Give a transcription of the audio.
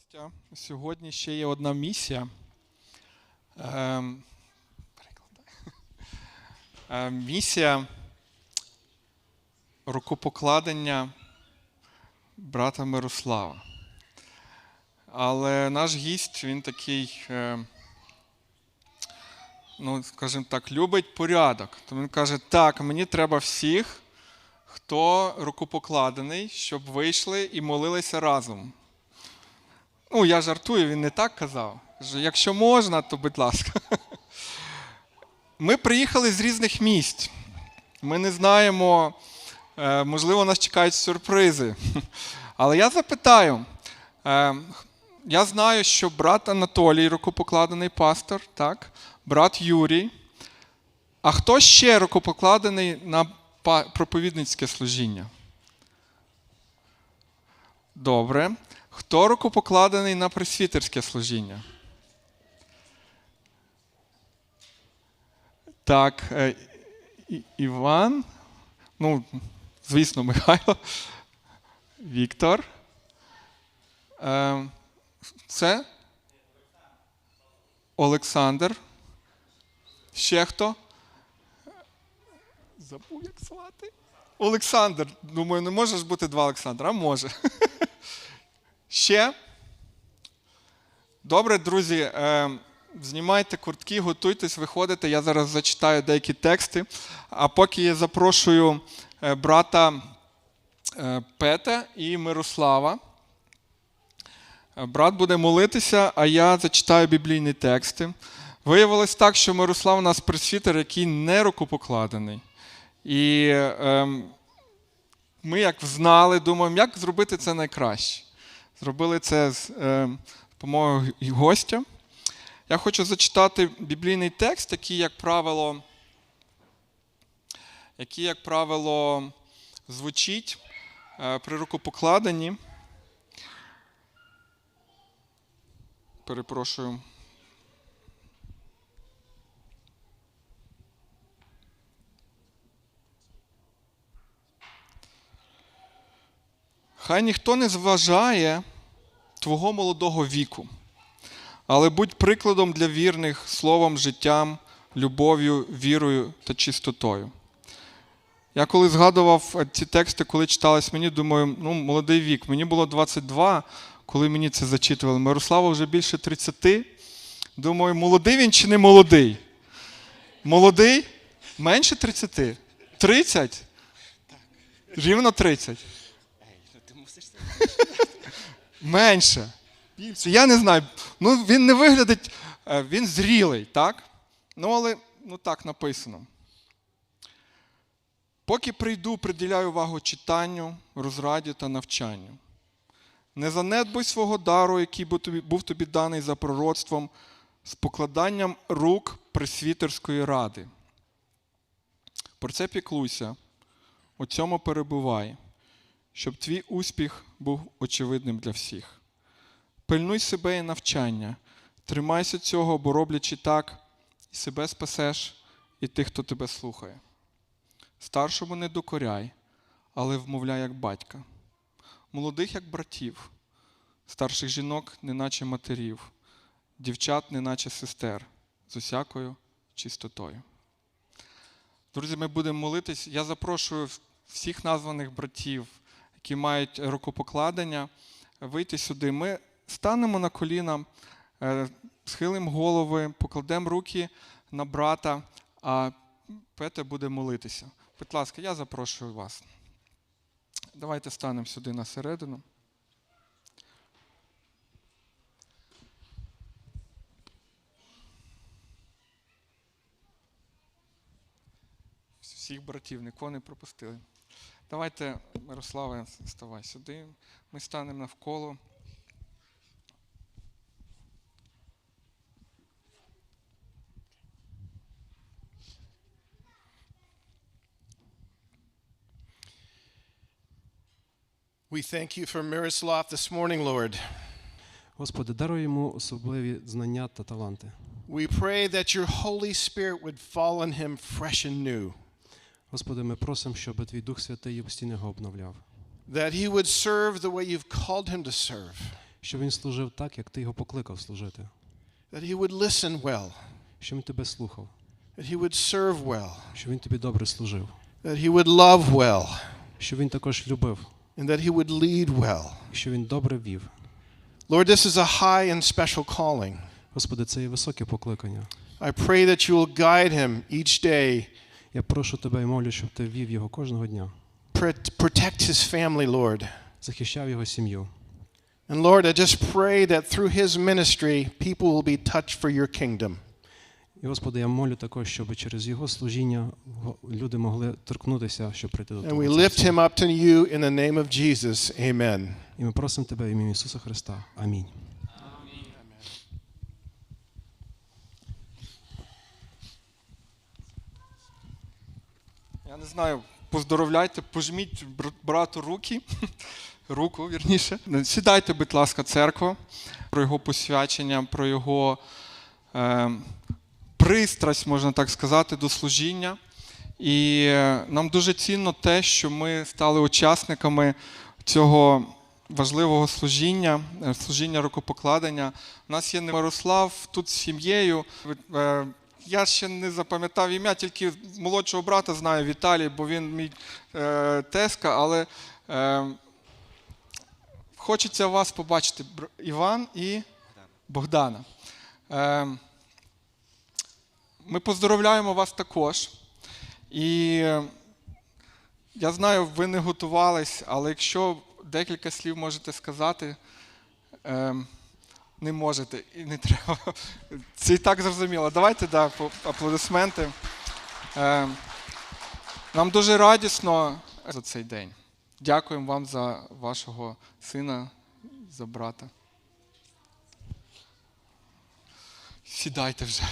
гостя. Сьогодні ще є одна місія. Ем. Ем, місія рукопокладення брата Мирослава. Але наш гість, він такий, е, ну, скажімо так, любить порядок. Тому він каже: так, мені треба всіх, хто рукопокладений, щоб вийшли і молилися разом. Ну, я жартую, він не так казав. Якщо можна, то будь ласка. Ми приїхали з різних місць. Ми не знаємо, е, можливо, нас чекають сюрпризи. Але я запитаю: е, я знаю, що брат Анатолій, рукопокладений пастор, так? брат Юрій. А хто ще рукопокладений на проповідницьке служіння? Добре. Хто рукопокладений на пресвітерське служіння? Так, е, Іван. Ну, звісно, Михайло. Віктор. Е, Це? Олександр. Ще хто? Забув, як звати. Олександр. Думаю, не може ж бути два Олександра, а може. Ще. Добре, друзі, е, знімайте куртки, готуйтесь, виходите. Я зараз зачитаю деякі тексти. А поки я запрошую е, брата е, Пета і Мирослава. Брат буде молитися, а я зачитаю біблійні тексти. Виявилось так, що Мирослав у нас пресвітер, який не рукопокладений. І ем, ми, як знали, думаємо, як зробити це найкраще. Зробили це з е, допомогою гостя. Я хочу зачитати біблійний текст, який, як правило, який, як правило, звучить е, при рукопокладенні. Перепрошую. Хай ніхто не зважає твого молодого віку, але будь прикладом для вірних словом, життям, любов'ю, вірою та чистотою. Я коли згадував е, ці тексти, коли читались мені, думаю, ну, молодий вік. Мені було 22, коли мені це зачитували. Мирослава вже більше 30. Думаю, молодий він чи не молодий? Молодий? Менше 30? 30? Рівно 30. Менше. Більше. Я не знаю. Ну, він не виглядить, е, він зрілий, так? Ну, але ну, так написано. Поки прийду, приділяю увагу читанню, розраді та навчанню. Не занедбуй свого дару, який був тобі даний за пророцтвом, з покладанням рук пресвітерської ради. Про це піклуйся, у цьому перебувай, щоб твій успіх був очевидним для всіх. Пильнуй себе і навчання, тримайся цього, бо роблячи так, і себе спасеш, і тих, хто тебе слухає. Старшому не докоряй, але вмовляй як батька, молодих як братів, старших жінок, неначе матерів, дівчат, неначе сестер, з усякою чистотою. Друзі, ми будемо молитись. Я запрошую всіх названих братів, які мають рукопокладення, вийти сюди. Ми станемо на коліна, е, схилимо голови, покладемо руки на брата, а Петя буде молитися. Будь ласка, я запрошую вас. Давайте станемо сюди на середину. Всіх братів нікого не пропустили. Давайте, Мирославе, ставай сюди. Ми станемо навколо. We thank you for Miroslav this morning, Lord. Господи, даруй йому особливі знання та таланти. We pray that your Holy Spirit would fall on him fresh and new, Господи, ми просимо, щоб Твій Дух Святий постійно його обновляв, that he would serve the way you've called him to serve, щоб він служив так, як ти його покликав служити, that he would listen well, щоб він тебе слухав, that he would serve well, щоб він тобі добре служив, that he would love well, щоб він також любив, and that he would lead well. і щоб він добре вів. Lord, this is a high and special calling. Господи, це є високе покликання. I pray that you will guide him each day, Я прошу тебе і молю, щоб ти вів його кожного дня, protect his family, Lord. захищав його сім'ю. And Lord, I just pray that through his ministry, people will be touched for your kingdom. І, Господи, я молю також, щоб через його служіння люди могли торкнутися, щоб прийти до And we lift him up to you in the name of Jesus. Amen. І ми просимо тебе в ім'я Ісуса Христа. Амінь. Не знаю, поздоровляйте, пожміть брату руки, руку, вірніше. Сідайте, будь ласка, церква, про його посвячення, про його е, пристрасть, можна так сказати, до служіння. І е, нам дуже цінно те, що ми стали учасниками цього важливого служіння, е, служіння рукопокладення. У нас є Мирослав тут з сім'єю. Я ще не запам'ятав ім'я, тільки молодшого брата знаю Віталій, бо він мій е, тезка, але е, хочеться вас побачити, Іван і Богдана. Е, ми поздоровляємо вас також. І я знаю, ви не готувались, але якщо декілька слів можете сказати, е, не можете і не треба. Це і так зрозуміло. Давайте да, аплодисменти. Е, нам дуже радісно за цей день. Дякуємо вам за вашого сина, за брата. Сідайте вже.